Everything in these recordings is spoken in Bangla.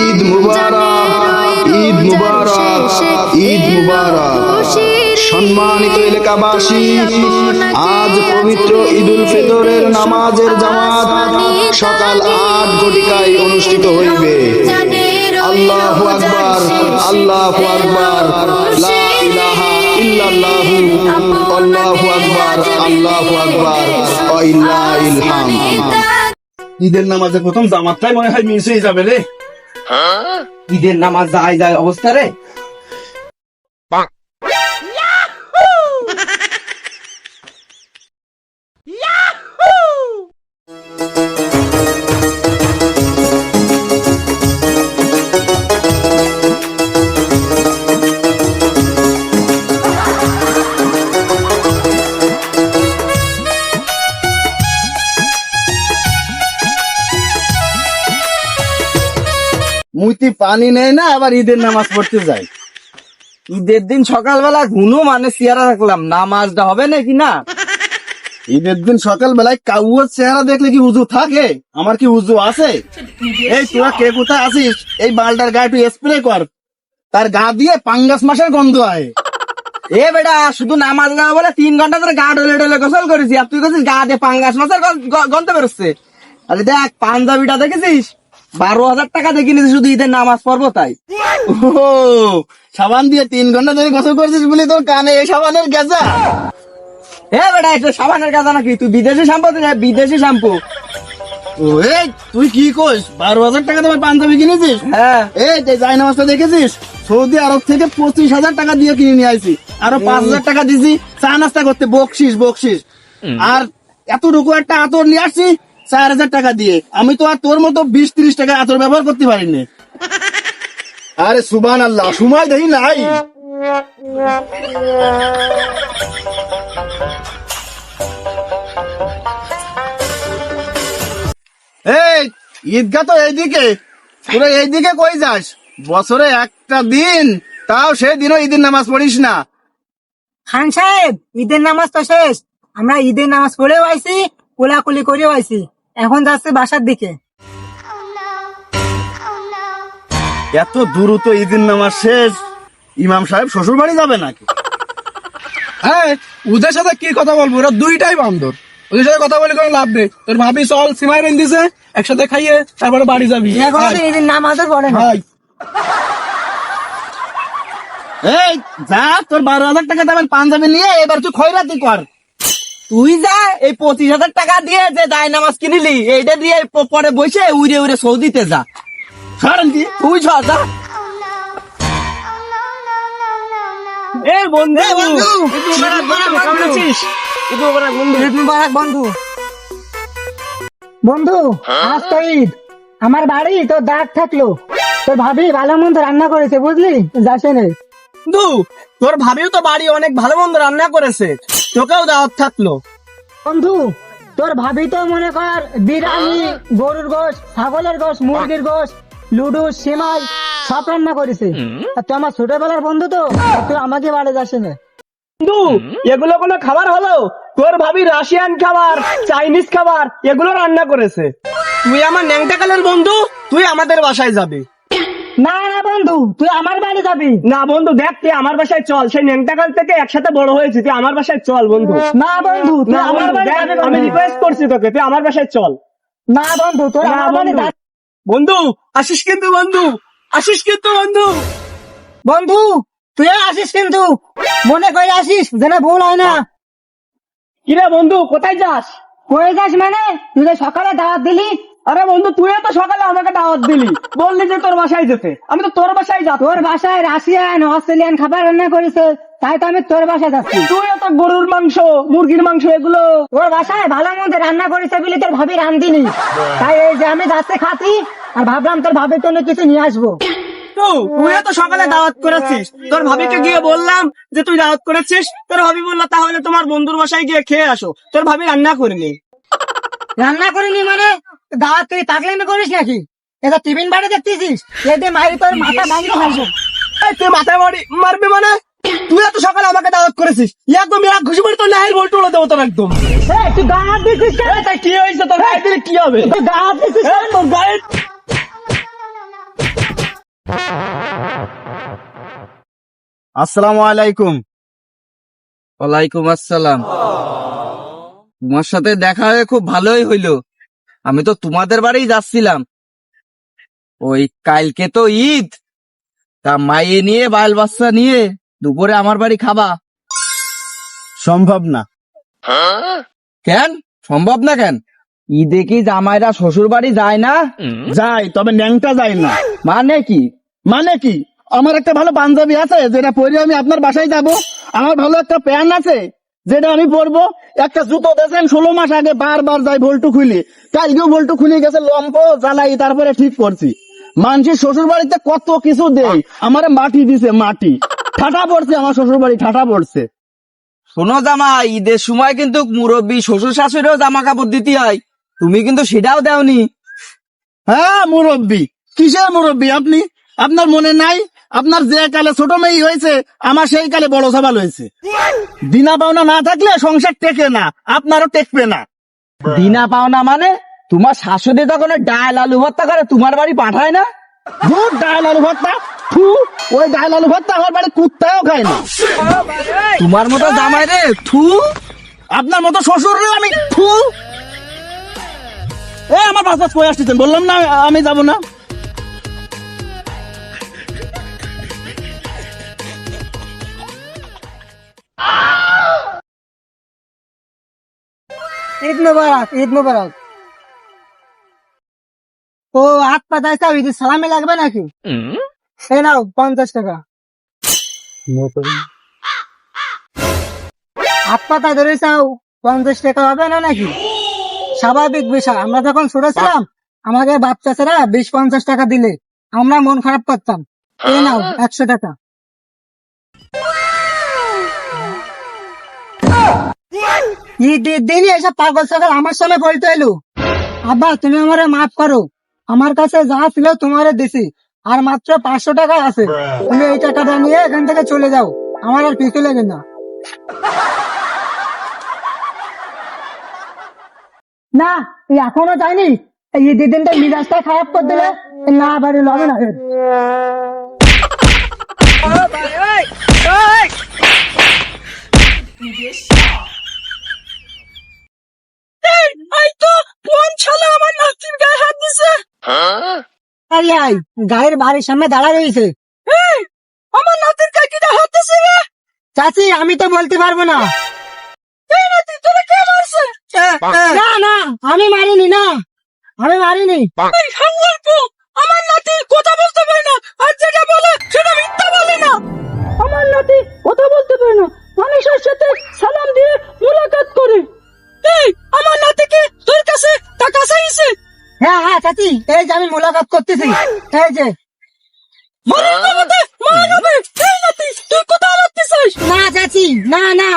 ঈদ মুবারক ঈদ মুবারক ঈদ মুবারক। সম্মানিত এলাকাবাসী আজ পবিত্র ঈদুল ফিতরের নামাজের জামাত সকাল আট ঘটিকায় অনুষ্ঠিত হইবে। আল্লাহু আকবার আল্লাহু আকবার লা ইলাহা ইল্লাল্লাহু আল্লাহু আকবার আল্লাহু আকবার ওয়া ইল্লাহিল ঈদের নামাজে প্রথম জামাতটাই মনে হয় মিস হয়ে যাবে রে। ঈদের নামাজ যায় যায় অবস্থা রে? মুইতি পানি নেই না, আবার ঈদের নামাজ পড়তে যাই ঈদের দিন সকালবেলা ঘুনো মানে চেহারা রাখলাম, নামাজটা হবে নাকি না? ঈদের দিন সকাল বেলায় কাউয়ের চেহারা দেখলে কি উজু থাকে? আমার কি উজু আছে? এই, তোরা কে কোথায় আছিস? এই বালটার গায়ে একটু স্প্রে কর। তার গা দিয়ে পাঙ্গাস মাসের গন্ধ আয়। এ বেটা, শুধু নামাজ না বলে তিন ঘণ্টা ধরে গা ডলে ডলে গোসল করেছি, আর তুই গা দিয়ে পাঙ্গাস মাছের গন্ধ বেরোচ্ছে। আরে দেখ, পাঞ্জাবিটা দেখেছিস? বারো হাজার টাকা দেখে নিয়েছিস শুধু ঈদের নামাজ পড়ব তাই। ও সাবান দিয়ে তিন ঘণ্টা ধরে গোসল করছিস বলে তোর কানে এই সাবানের গেজা। এ বেটা এটা সাবানের নাকি? তুই বিদেশি শ্যাম্পু বিদেশি শ্যাম্পু। এই তুই কি কইস? বারো হাজার টাকা তোমার পাঞ্জাবি কিনেছিস? হ্যাঁ। এই যাই নামাজটা দেখেছিস? সৌদি আরব থেকে পঁচিশ হাজার টাকা দিয়ে কিনে নিয়ে আইছি। আরও পাঁচ হাজার টাকা দিছি। চা নাস্তা করতে বকশিস বকশিস। আর এতটুকু একটা আতর নিয়ে আসছি চার হাজার টাকা দিয়ে। আমি তো আর তোর মতো বিশ ত্রিশ টাকা আতর ব্যবহার করতে পারিনি। আরে সুবান আল্লাহ সময় দেখি নাই। এই ঈদগা তো এইদিকে। তোরা এইদিকে কই যাস? বছরে একটা দিন তাও সেই দিনও ঈদের নামাজ পড়িস না। খান সাহেব ঈদের নামাজ তো শেষ। আমরা ঈদের নামাজ পড়েও আইছি কোলাকুলি করেও আইছি। এখন যাচ্ছে বাসার দিকে। এত দ্রুত ঈদের নামাজ শেষ ইমাম সাহেব শ্বশুর বাড়ি যাবে নাকি? হ্যাঁ ওদের সাথে কি কথা বলব? ওরা দুইটাই বান্দর। ওদের সাথে কথা বলে কোনো লাভ নেই। তোর ভাবি চল সিমাই রেন দিছে একসাথে খাইয়ে তারপরে বাড়ি যাবি। এখন ঈদের নামাজও পড়ে না। এই যা তোর বারো হাজার টাকা দামের পাঞ্জাবি নিয়ে এবার তুই খয়রাতি কর। তুই যা এই পঁচিশ হাজার টাকা দিয়ে যে দায় নামাজ কিনিলি এইটা দিয়ে পরে বসে উড়ে উড়ে সৌদিতে যা। সরেন তুই যা। এ বন্ধু আজ তো ঈদ। আমার বাড়ি তো দাগ থাকল। তোর ভাবি ভালো মন্দ রান্না করেছে বুঝলি? যাসে নে। বন্ধু তোর ভাবিও তো বাড়ি অনেক ভালো মন্দ রান্না করেছে। তোকেও দাওয়াত থাকল। বন্ধু তোর ভাবি তো মনে কর বিরিয়ানি গরুর গোশ ছাগলের গোশ মুরগির গোশ লুডু সিমাই সব রান্না করেছে। আর তুই আমার ছোটবেলার বন্ধু তো তুই আমাকে বাড়ি যাসে না। বন্ধু এগুলো কোনো খাবার হলো? তোর ভাবি রাশিয়ান খাবার চাইনিজ খাবার এগুলো রান্না করেছে। তুই আমার ন্যাংটাকালের বন্ধু তুই আমাদের বাসায় যাবি। না না বন্ধু তুই আমার বাড়ি যাবি। না বন্ধু দেখ তুই আমার বাসায় চল। সেই ন্যাংটাকাল থেকে একসাথে বড় হয়েছি তুই আমার বাসায় চল বন্ধু। না বন্ধু তুই না আমার বন্ধু, বাড়ি দেখ, যাবি আমি বন্ধু। রিকোয়েস্ট করছি তোকে তুই আমার বাসায় চল। না বন্ধু তোর না, আমার বাড়ি বন্ধু। আসিস কিন্তু বন্ধু। আসিস কিন্তু বন্ধু। বন্ধু তুই আসিস কিন্তু। মনে করে আসিস যেন ভুল হয় না। কিরে বন্ধু কোথায় যাস? কয়ে যাস মানে? তুই যে সকালে দাওয়াত দিলি আরে বন্ধু তুইও তো সকালে আমাকে দাওয়াত দিলি। বললি যে তোর বাসায় যেতে। আমি তো তোর বাসায় যাব। তোর বাসায় রাশিয়ান অস্ট্রেলিয়ান খাবার রান্না করেছে। তাই তো আমি তোর বাসায় যাচ্ছি। তুইও তো গরুর মাংস মুরগির মাংস এগুলো। তোর বাসায় ভালো মন্দ রান্না করেছে বলে তোর ভাবি রান্ধিনি তাই এই যে আমি যাচ্ছে খাতি আর ভাবলাম তোর ভাবির জন্য কিছু নিয়ে আসব। তো তুইও তো সকালে দাওয়াত করেছিস। তোর ভাবিকে গিয়ে বললাম যে তুই দাওয়াত করেছিস। তোর ভাবি বলল তাহলে তোমার বন্ধুর বাসায় গিয়ে খেয়ে আসো। তোর ভাবি রান্না করিনি। রান্না করিনি মানে? দাওয়াত তুই না করিস নাকি? এটা টিফিন বাড়ি দেখতেছিস? এতে মারি তোর মাথা ভাঙতে পারছ তুই মাথায় মারি মারবি মানে? তুই এত সকালে আমাকে দাওয়াত করেছিস। একদম এক ঘুষি মারি তোর নাহের উড়ে দেবো তোর একদম। তুই গা হাত দিছিস কেন? তাই কি হয়েছে তোর? দিলে কি হবে? তুই গা হাত দিছিস কেন? তোর গায়ে? আসসালামু আলাইকুম ওয়ালাইকুম আসসালাম। তোমার সাথে দেখা হয়ে খুব ভালোই হইল। আমি তো তোমাদের বাড়ি যাচ্ছিলাম। ওই কালকে তো ঈদ। তা মাইয়ে নিয়ে বাল বাচ্চা নিয়ে দুপুরে আমার বাড়ি খাবা। সম্ভব না। কেন? সম্ভব না কেন? ঈদে কি জামাইরা শ্বশুর বাড়ি যায় না? যাই তবে ন্যাংটা যায় না। মানে কি? মানে কি? আমার একটা ভালো পাঞ্জাবি আছে যেটা পরে আমি আপনার বাসায় যাব। আমার ভালো একটা প্যান্ট আছে যেটা আমি পরবো একটা জুতো দেখেন ষোলো মাস আগে বারবার যাই ভোল্টু খুলি। কালকেও ভোল্টু খুলে গেছে লম্প জ্বালাই তারপরে ঠিক করছি। মানুষের শ্বশুর বাড়িতে কত কিছু দেয় আমার মাটি দিছে মাটি। ঠাটা পড়ছে আমার শ্বশুর বাড়ি ঠাটা পড়ছে। শোনো জামা ঈদের সময় কিন্তু মুরব্বী শ্বশুর শাশুড়িও জামা কাপড় দিতে হয়। তুমি কিন্তু সেটাও দেওনি। হ্যাঁ মুরব্বী। কিসের মুরব্বী আপনি? আপনার মনে নাই? আপনার যে কালে ছোট মেয়ে হয়েছে, আমার সেই কালে বড় সবাল হয়েছে। দিনা পাওনা না থাকলে সংসার টেকে না, আপনারও টেকবে না। দিনা পাওনা মানে তোমার শাশুড়ি তখন ডাল আলু ভর্তা করে, তোমার বাড়ি পাঠায় না? ধুর, ডাল আলু ভর্তা। থু, ওই ডাল আলু ভর্তা আমার বাড়ি কুত্তাও খায় না। তোমার মতো জামাই রে, থু। আপনার মতো শ্বশুর রে আমি, থু। এ, আমার পাঁচ পাঁচ কই আসতেছেন, বললাম না আমি যাব না। ঈদ মুবারক ঈদ মুবারক। ও হাত পাতায় চাও ঈদের সালামি লাগবে নাকি? এই নাও পঞ্চাশ টাকা। হাত পাতা ধরে চাও পঞ্চাশ টাকা হবে না নাকি? স্বাভাবিক বিষয়। আমরা যখন ছোট ছিলাম আমাকে বাপ চাচারা বিশ পঞ্চাশ টাকা দিলে। আমরা মন খারাপ করতাম। এই নাও একশো টাকা। ঈদ ঈদ দিনই এসব পাগল ছাগল, আমার সামনে বলতে এলো। আব্বা, তুমি আমারে মাফ করো। আমার কাছে যা ছিল তোমারে দিছি, আর মাত্র পাঁচশো টাকা আছে। তুমি এই টাকাটা নিয়ে এখান থেকে চলে যাও। আমার আর পিছু লেগে না। না এই এখনও যায়নি? এই ঈদের দিনটা মিজাজটা খারাপ করে দিলে, না, বাড়ি লবে না এর। আরে আই গায়ের বাড়ির সামনে দাঁড়া রয়েছে। আমার নাতির কাকিটা হাঁটতেছে চাচি আমি তো বলতে পারব না। না না। আমি মারিনি না। আমি মারিনি। আমার নাতি কথা বলতে পারে না। আর যেটা বলে সেটা মিথ্যা বলে না। আমার নাতি কথা বলতে পারে না। হ্যাঁ এই যে আমি মুলাকাত করতেছি। এই যে। না চাচি না না।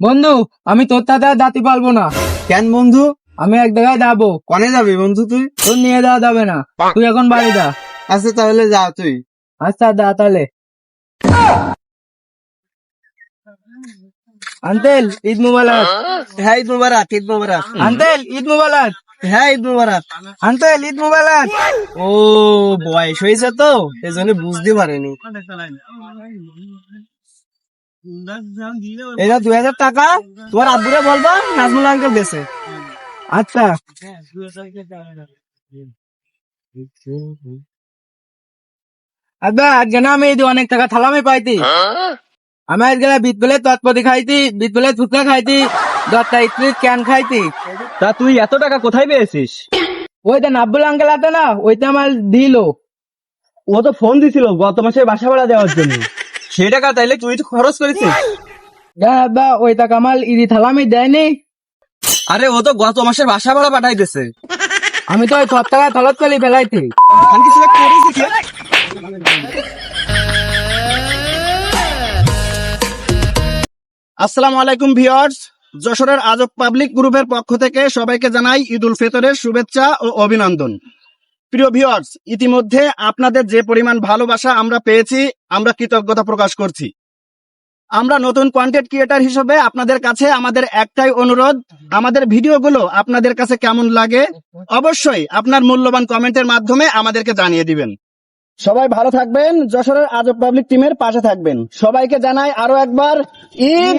বন্ধু আমি তোর তাতে আর দাঁতি পারব না। কেন বন্ধু? আমি এক জায়গায় যাব। কনে যাবি বন্ধু তুই? তোর নিয়ে যাওয়া যাবে না। তুই এখন বাড়ি যা। আচ্ছা তাহলে যা তুই। আচ্ছা দা তাহলে। আন্তেল ঈদ মুবারক। হ্যাঁ ঈদ মুবারক ঈদ মুবারক। আন্তেল ঈদ মুবারক। হ্যাঁ ঈদ মুবারক। আন্তেল ঈদ মুবারক। ও বয়স হয়েছে তো এজন্য বুঝতে পারেনি। এটা দুই হাজার টাকা? তোমার আব্বুরে বলবা? নাজমুল আঙ্কেল দেশে। আচ্ছা। আব্বা আজকে না আমি অনেক টাকা থালামে পাইতি আমি আজকে বিট বেলে তৎপতি খাইতি বিট বেলে ফুচকা খাইতি দশটা স্প্রিট ক্যান খাইতি তা তুই এত টাকা কোথায় পেয়েছিস? ওইটা নাব্বুল আঙ্কেল আছে না ওইটা আমার দিল। ও তো ফোন দিছিল গত মাসে বাসা ভাড়া দেওয়ার জন্য। সেই টাকা তাইলে তুই তো খরচ করেছিস। আব্বা ওই টাকা আমার ইদি থালামি দেয়নি। আরে ও তো গত মাসের বাসা ভাড়া পাঠাইতেছে আমি তো ওই টাকা তলত কলি ফেলাইতি আসসালামু আলাইকুম ভিউয়ার্স যশোরের আজব পাবলিক গ্রুপের পক্ষ থেকে সবাইকে জানাই ঈদ উল ফিতরের শুভেচ্ছা ও অভিনন্দন। প্রিয় ভিউয়ার্স ইতিমধ্যে আপনাদের যে পরিমাণ ভালোবাসা আমরা পেয়েছি আমরা কৃতজ্ঞতা প্রকাশ করছি। আমরা নতুন কন্টেন্ট ক্রিয়েটার হিসেবে আপনাদের কাছে আমাদের একটাই অনুরোধ, আমাদের ভিডিওগুলো আপনাদের কাছে কেমন লাগে অবশ্যই আপনার মূল্যবান কমেন্টের মাধ্যমে আমাদেরকে জানিয়ে দিবেন। সবাই ভালো থাকবেন, যশোরের আজব পাবলিক টিমের পাশে থাকবেন। সবাইকে জানাই আরও একবার ঈদ